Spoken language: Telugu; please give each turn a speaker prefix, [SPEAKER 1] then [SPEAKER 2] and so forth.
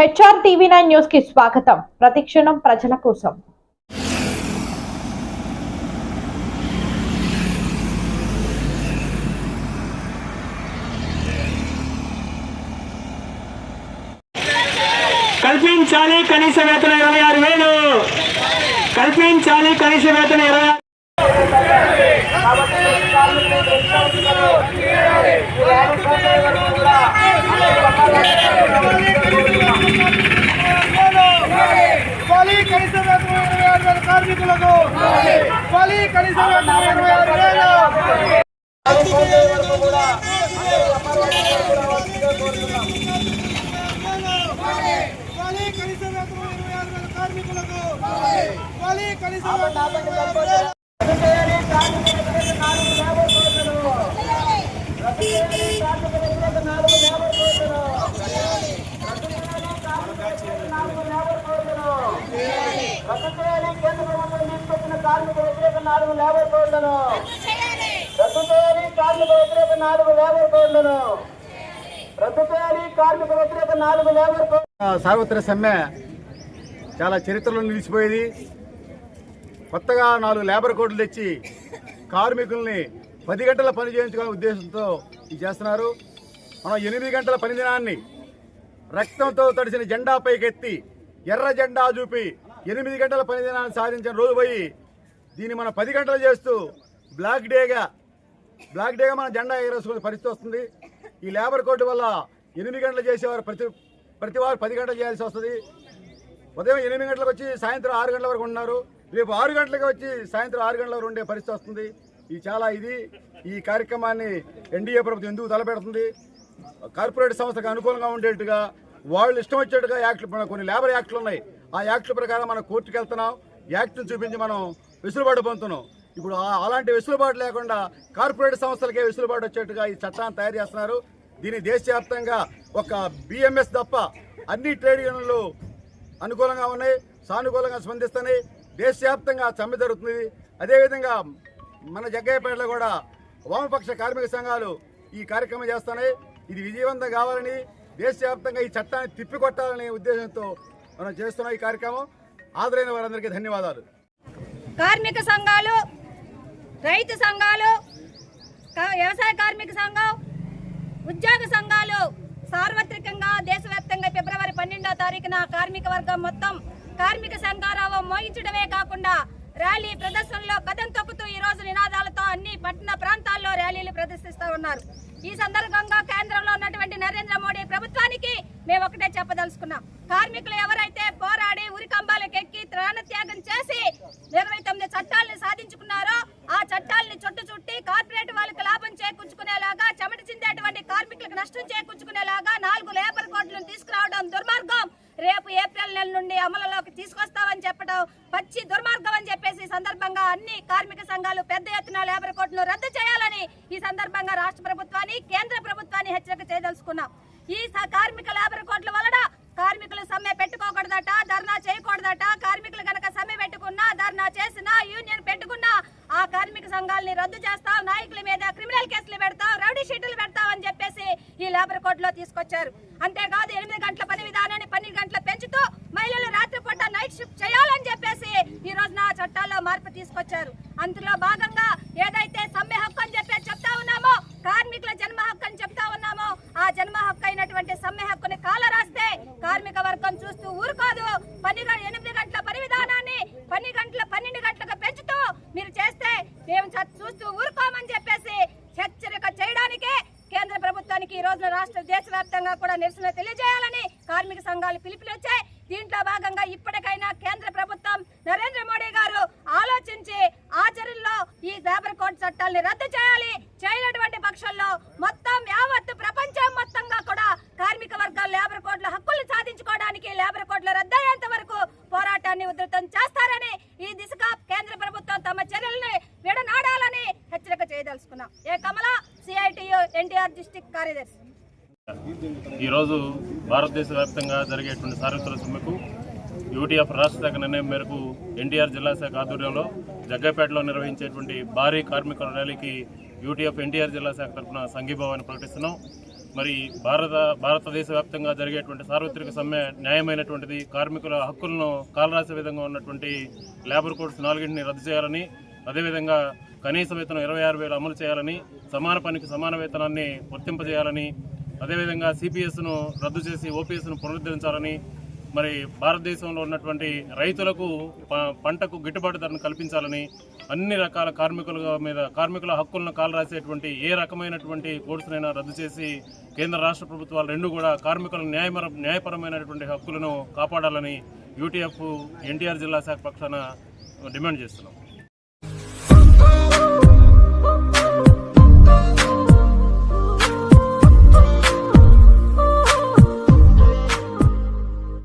[SPEAKER 1] హెచ్ఆర్ టీవీ నైన్ న్యూస్కి స్వాగతం. ప్రతిక్షణం ప్రజల కోసం.
[SPEAKER 2] కల్పించాలి కనీస వేతన ఇరవై ఆరు వేలు. కల్పించాలి కనీస వేతన ఇరవై ఆరు
[SPEAKER 3] ఇవ్వాలి కనీస వేతనం ఇరవై ఆరు వేల కార్మికులకు ఇవ్వాలి కనీసం ఇరవై ఆరు వేలు. కార్మికులకు ఇవ్వాలి కనీసం వేతనం ఇరవై ఆరు వేలు
[SPEAKER 2] కార్మిక వ్యతిరేక నాలుగు లేబర్ కోడ్లను. రద్దు చేయాలి కార్మిక వ్యతిరేక నాలుగు లేబర్ కోడ్లను. రద్దు చేయాలి కార్మిక వ్యతిరేక నాలుగు లేబర్ కోడ్
[SPEAKER 4] సార్వత్రిక సమ్మె చాలా చరిత్రలో నిలిచిపోయేది. కొత్తగా నాలుగు లేబర్ కోడ్లు తెచ్చి కార్మికుల్ని పది గంటల పని చేయించుకునే ఉద్దేశంతో ఇది చేస్తున్నారు. మనం ఎనిమిది గంటల పని దినాన్ని రక్తంతో తడిసిన జెండా పైకెత్తి ఎర్ర జెండా చూపి ఎనిమిది గంటల పని దినాన్ని సాధించిన రోజు పోయి దీన్ని మనం పది గంటలు చేస్తూ బ్లాక్ డేగా బ్లాక్ డేగా మన జెండా ఎగరేసుకునే పరిస్థితి వస్తుంది. ఈ లేబర్ కోర్టు వల్ల ఎనిమిది గంటలు చేసేవారు ప్రతి ప్రతి వారు పది గంటలు చేయాల్సి వస్తుంది. ఉదయం ఎనిమిది గంటలకు వచ్చి సాయంత్రం ఆరు గంటల వరకు ఉన్నారు రేపు ఆరు గంటలకు వచ్చి సాయంత్రం ఆరు గంటల వరకు ఉండే పరిస్థితి వస్తుంది. ఇది చాలా ఇది ఈ కార్యక్రమాన్ని ఎన్డీఏ ప్రభుత్వం ఎందుకు తలపెడుతుంది? కార్పొరేట్ సంస్థకు అనుకూలంగా ఉండేట్టుగా వాళ్ళు ఇష్టం వచ్చేట్టుగా యాక్ట్లు కొన్ని లేబర్ యాక్ట్లు ఉన్నాయి. ఆ యాక్ట్ల ప్రకారం మనం కోర్టుకు వెళ్తున్నాం యాక్ట్ని చూపించి మనం వెసులుబాటు పొందుతున్నాం. ఇప్పుడు అలాంటి వెసులుబాటు లేకుండా కార్పొరేట్ సంస్థలకే వెసులుబాటు వచ్చేట్టుగా ఈ చట్టాన్ని తయారు చేస్తున్నారు. దీన్ని దేశవ్యాప్తంగా ఒక బిఎంఎస్ తప్ప అన్ని ట్రేడ్ యూనియన్లు అనుకూలంగా ఉన్నాయి సానుకూలంగా స్పందిస్తున్నాయి. దేశవ్యాప్తంగా సమ్మె జరుగుతుంది. అదేవిధంగా మన జగ్గయ్యపేటలో కూడా వామపక్ష కార్మిక సంఘాలు ఈ కార్యక్రమం చేస్తున్నాయి. ఇది విజయవంతం కావాలని దేశవ్యాప్తంగా ఈ చట్టాన్ని తిప్పికొట్టాలనే ఉద్దేశంతో మనం చేస్తున్న ఈ కార్యక్రమం. హాజరైన వారందరికీ ధన్యవాదాలు.
[SPEAKER 5] కార్మిక సంఘాలు రైతు సంఘాలు వ్యవసాయ కార్మిక సంఘం ఉద్యోగ సంఘాలు సార్వత్రికంగా దేశవ్యాప్తంగా ఫిబ్రవరి పన్నెండో తారీఖున కార్మిక వర్గం మొత్తం కార్మిక సంఘారావం మోగించడమే కాకుండా ర్యాలీ ప్రదర్శనలో కథం తొక్కుతూ ఈ రోజు నినాదాలతో అన్ని పట్టణ ప్రాంతాల్లో ర్యాలీలు ప్రదర్శిస్తూ ఉన్నారు. ఈ సందర్భంగా కేంద్రంలో ఉన్నటువంటి నరేంద్ర మోడీ ప్రభుత్వానికి మేము ఒకటే చెప్పదలుచుకున్నాం. కార్మికులు ఎవరైతే పోరాడి ఉరికంబాలు ఇరవై తొమ్మిది చట్టాలను సాధించుకున్నారో ఆ చట్టాలని చుట్టు చుట్టి కార్పొరేట్ వాళ్ళకి లాభం చేకూర్చుకునేలాగా చెమట చిందేటువంటి కార్మికులకు నష్టం చేకూర్చుకునేలాగా నాలుగు లేబర్ కోడ్లను తీసుకురావడం దుర్మార్గం. రేపు ఏప్రిల్ నెల నుండి అమలులోకి తీసుకొస్తామని చెప్పడం పచ్చి దుర్మార్గం అని చెప్పేసి సందర్భంగా అన్ని కార్మిక సంఘాలు పెద్ద ఎత్తున లేబర్ కోడ్లను రద్దు చేయాలని ఈ సందర్భంగా రాష్ట్ర ప్రభుత్వాన్ని కేంద్ర ప్రభుత్వాన్ని హెచ్చరిక చేయదలుచుకున్నాం. ఈ స- కార్మిక లేబర్ కోడ్ల వలన కార్మికులు సమ్మె పెట్టుకోకూడదట ధర్నా చేయకూడదట కార్మికులు గనక సమ్మె పెట్టుకున్నా ధర్నా చేసినా యూనియన్ పెట్టుకున్నా ఆ కార్మిక సంఘాలని రద్దు చేస్తావు నాయకుల మీద క్రిమినల్ కేసులు పెడతాం రౌడీ షీట్లు పెడతావు అని చెప్పేసి ఈ లేబర్ కోడ్లో తీసుకొచ్చారు. అంతేకాదు ఎనిమిది గంటల పని విధానాన్ని పన్నెండు గంటలు పెంచుతూ మహిళలు రాత్రిపూట నైట్ షిఫ్ట్ చేయాలని చెప్పేసి ఈ రోజున ఆ చట్టాల్లో మార్పు తీసుకొచ్చారు. అందులో భాగంగా ఏదైతే సమ్మె హక్కు అని చెప్పేసి చెప్తా ఉన్నామో కార్మికుల జన్మ హక్కు అని చెప్తా ఉన్నామో ఆ జన్మ హక్కు అయినటువంటి సమ్మె హక్కుని కాల రాస్తే కార్మిక వర్గం చూస్తూ ఊరుకోదు పని గ- ఎనిమిది గంటల పని విధానాన్ని పని గంటల పన్నెండు గంటలకు పెంచుతూ మీరు చేస్తే మేము చ- చూస్తూ ఊరుకోమని చెప్పేసి హెచ్చరిక చేయడానికే కేంద్ర ప్రభుత్వానికి ఈ రోజున రాష్ట్ర దేశవ్యాప్తంగా కూడా నిరసన తెలియజేయాలని కార్మిక సంఘాలు పిలుపులు వచ్చాయి దీంట్లో భాగంగా ఇప్పటికైనా కేంద్ర ప్రభుత్వం నరేంద్ర మోడీ గారు ఆలోచించి ఆచరణలో ఈ లేబర్ కోడ్ చట్టాల్ని రద్దు చేయాలి చేయనటువంటి పక్షంలో మొత్తం యావత్తు ప్రపంచం మొత్తంగా కూడా కార్మిక వర్గాలు లేబర్ కోడ్ల హక్కులు సాధించుకోవడానికి లేబర్ కోడ్ల రద్దయ్యేంత వరకు పోరాటాన్ని ఉధృతం చేస్తారని ఈ దిశగా కేంద్ర ప్రభుత్వం తమ చర్యల్ని విడనాడాలని హెచ్చరిక చేయదలుచుకున్నాం A Kamala CITU NTR district కార్యదర్శి.
[SPEAKER 6] ఈరోజు భారతదేశ వ్యాప్తంగా జరిగేటువంటి సార్వత్రిక సమ్మెకు యూటీఎఫ్ రాష్ట్ర శాఖ నిర్ణయం మేరకు ఎన్టీఆర్ జిల్లా శాఖ ఆధ్వర్యంలో జగ్గైపేటలో నిర్వహించేటువంటి భారీ కార్మికుల ర్యాలీకి యూటీఎఫ్ ఎన్టీఆర్ జిల్లా శాఖ తరఫున సంఘీభావాన్ని ప్రకటిస్తున్నాం. మరి భారత భారతదేశ వ్యాప్తంగా జరిగేటువంటి సార్వత్రిక సమ్మె న్యాయమైనటువంటిది కార్మికుల హక్కులను కాలరాసే విధంగా ఉన్నటువంటి లేబర్ కోడ్స్ నాలుగింటిని రద్దు చేయాలని అదేవిధంగా కనీస వేతనం ఇరవై ఆరు వేలు అమలు చేయాలని సమాన పనికి సమాన వేతనాన్ని వర్తింపజేయాలని అదేవిధంగా సిపిఎస్ను రద్దు చేసి ఓపీఎస్ను పునరుద్ధరించాలని మరి భారతదేశంలో ఉన్నటువంటి రైతులకు పంటకు గిట్టుబాటు ధరను కల్పించాలని అన్ని రకాల కార్మికుల మీద కార్మికుల హక్కులను కాలరాసేటువంటి ఏ రకమైనటువంటి కోర్సునైనా రద్దు చేసి కేంద్ర రాష్ట్ర ప్రభుత్వాలు రెండు కూడా కార్మికుల న్యాయపర న్యాయపరమైనటువంటి హక్కులను కాపాడాలని యూటీఎఫ్ ఎన్టీఆర్ జిల్లా శాఖ పక్షాన డిమాండ్ చేస్తున్నాం.